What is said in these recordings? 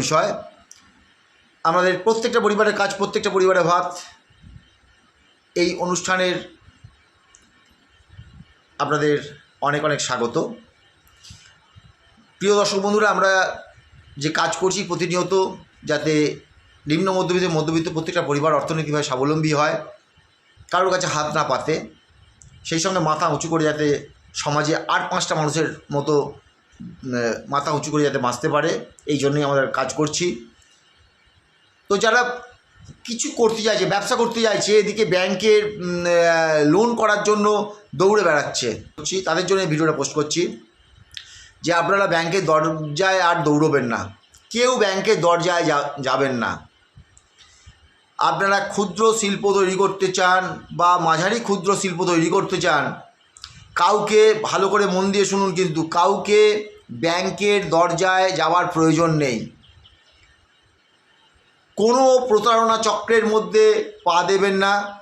বিষয়। আমাদের প্রত্যেকটা পরিবারের কাজ, প্রত্যেকটা পরিবারের ভাত এই অনুষ্ঠানের আপনাদের অনেক অনেক স্বাগত। প্রিয় দর্শক বন্ধুরা, আমরা যে কাজ করছি প্রতিনিয়ত যাতে নিম্ন, মধ্যবিত্ত মধ্যবিত্ত প্রত্যেকটা পরিবার অর্থনৈতিকভাবে স্বাবলম্বী হয়, কারোর কাছে হাত না পাতে, সেই সঙ্গে মাথা উঁচু করে যাতে সমাজে আর পাঁচটা মানুষের মতো মাথা উঁচু করে যাতে বাঁচতে পারে এই জন্যই আমরা কাজ করছি। তো যারা কিছু করতে চাইছে ব্যবসা করতে চাইছে এদিকে ব্যাংকের লোন করার জন্য দৌড়ে বেড়াচ্ছে করছি, তাদের জন্য ভিডিওটা পোস্ট করছি। যে আপনারা ব্যাংকের দরজায় আর দৌড়বেন না কেউ ব্যাংকের দরজায় যাবেন না। আপনারা ক্ষুদ্র শিল্প তৈরি করতে চান বা মাঝারি ক্ষুদ্র শিল্প তৈরি করতে চান কাউকে ভালো করে মন দিয়ে শুনুন কিন্তু কাউকে ব্যাংকের দরজায় যাওয়ার প্রয়োজন নেই। কোনো প্রতারণা চক্রের মধ্যে পা দেবেন না।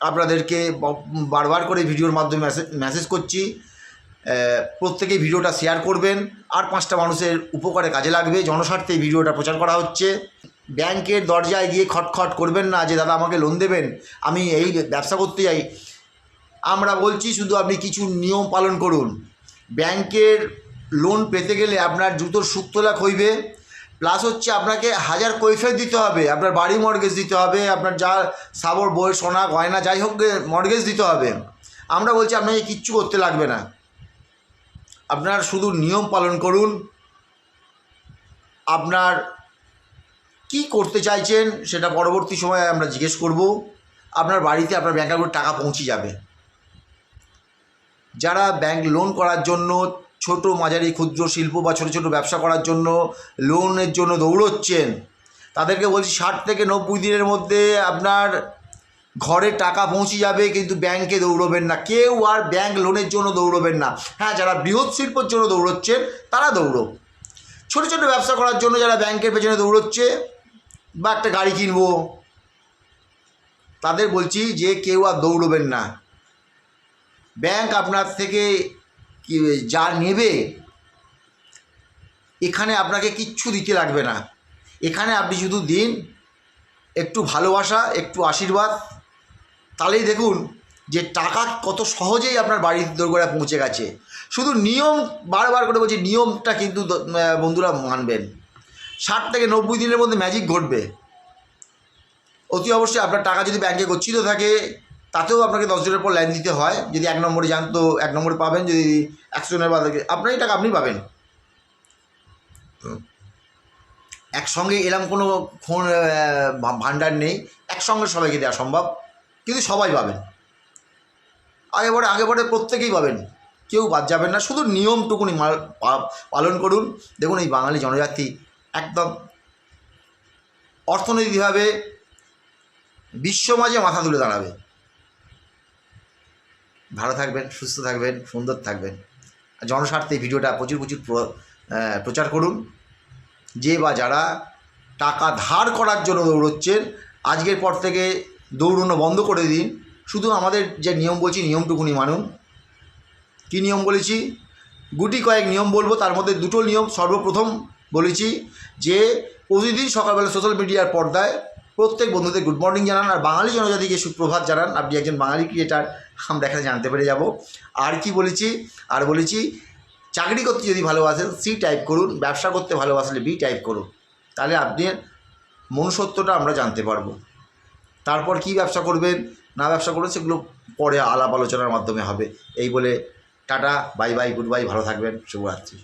আপনাদেরকে বারবার করে ভিডিওর মাধ্যমে মেসেজ করছি। আহ, প্রত্যেকেই ভিডিওটা শেয়ার করবেন। আর পাঁচটা মানুষের উপকারে কাজে লাগবে। জনস্বার্থে এই ভিডিওটা প্রচার করা হচ্ছে। ব্যাংকের দরজায় গিয়ে খটখট করবেন না যে দাদা আমাকে লোন দেবেন? আমি এই ব্যবসা করতে যাই। আমরা বলছি শুধু আপনি কিছু নিয়ম পালন করুন। ব্যাংকের লোন পেতে গেলে আপনার জুতোর সুখ তোলা হইবে প্লাস হচ্ছে আপনাকে হাজার কৈফিয়ত দিতে হবে, আপনার বাড়ি মর্গেজ দিতে হবে, আপনার যা সাবর বই, সোনা, গয়না, যাই হোক মর্গেজ দিতে হবে। আমরা বলছি আপনাকে কিচ্ছু করতে লাগবে না। আপনার শুধু নিয়ম পালন করুন। আপনার কি করতে চাইছেন সেটা পরবর্তী সময়ে আমরা জিজ্ঞেস করব। আপনার বাড়িতে আপনার ব্যাঙ্ক অ্যাকাউন্টে টাকা পৌঁছে যাবে। যারা ব্যাংক লোন করার জন্য ছোট মাঝারি ক্ষুদ্র শিল্প বা ছোটো ছোটো ব্যবসা করার জন্য লোনের জন্য দৌড়চ্ছেন। তাদেরকে বলছি, ষাট থেকে নব্বই দিনের মধ্যে আপনার ঘরে টাকা পৌঁছে যাবে, কিন্তু ব্যাংকে দৌড়বেন না। কেউ আর ব্যাংক লোনের জন্য দৌড়বেন না। হ্যাঁ যারা বৃহৎ শিল্পর জন্য দৌড়চ্ছেন, তারা দৌড়ো ছোটো ছোটো ব্যবসা করার জন্য যারা ব্যাংকের পেছনে দৌড়চ্ছে, বা একটা গাড়ি কিনবো, তাদের বলছি যে কেউ আর দৌড়বেন না। ব্যাংক আপনার থেকে যা নেবে, এখানে আপনাকে কিচ্ছু দিতে লাগবে না। এখানে আপনি শুধু দিন, একটু ভালোবাসা, একটু আশীর্বাদ। তাহলেই দেখুন যে টাকা কত সহজেই আপনার বাড়ির দোরগোড়ায় পৌঁছে গেছে। শুধু নিয়ম, বারবার করে বলছি, নিয়মটা কিন্তু বন্ধুরা মানবেন। ষাট থেকে নব্বই দিনের মধ্যে ম্যাজিক ঘটবে। অতি অবশ্যই আপনার টাকা যদি ব্যাংকে গচ্ছিত থাকে তাতেও আপনাকে দশ জনের পর লাইন দিতে হয়। যদি এক নম্বরে যান তো এক নম্বরে পাবেন, যদি একশো জনের বাদ আপনারই টাকা আপনি পাবেন। একসঙ্গে এরম কোনো ফোন ভাণ্ডার নেই। একসঙ্গে সবাইকে দেওয়া সম্ভব। কিন্তু সবাই পাবেন। আগে পরে আগে পরে প্রত্যেকেই পাবেন। কেউ বাদ যাবেন না। শুধু নিয়মটুকুনি পালন করুন। দেখুন এই বাঙালি জনজাতি একদম অর্থনৈতিকভাবে বিশ্ব মাঝে মাথা তুলে দাঁড়াবে। ভালো থাকবেন, সুস্থ থাকবেন, সুন্দর থাকবেন। জনস্বার্থে ভিডিওটা প্রচুর প্রচুর প্র- প্রচার করুন। যে বা যারা টাকা ধার করার জন্য দৌড়চ্ছেন, আজকের পর থেকে দৌড়ানো বন্ধ করে দিন। শুধু আমাদের যে নিয়ম বলছি, নিয়মটুকুনি মানুন। কী নিয়ম বলেছি? গুটি কয়েক নিয়ম বলব, তার মধ্যে দুটো নিয়ম সর্বপ্রথম বলেছি, যে প্রতিদিন সকালবেলা সোশ্যাল মিডিয়ার পর্দায় প্রত্যেক বন্ধুদের গুড মর্নিং জানান আর বাঙালি জনজাতিকে সুপ্রভাত জানান। আপনি একজন বাঙালি ক্রিয়েটার আমরা এখানে জানতে পেরে যাব। আর কি বলেছি? আর বলেছি, চাকরি করতে যদি ভালোবাসেন সি টাইপ করুন, ব্যবসা করতে ভালোবাসলে বি টাইপ করুন। তাহলে আপনি মনুষ্যত্বটা আমরা জানতে পারব। তারপর কি ব্যবসা করবেন, না ব্যবসা করবেন, সেগুলো পরে আলাপ আলোচনার মাধ্যমে হবে। এই বলে ta ta bye bye goodbye ভালো থাকবেন, শুভরাত্রি।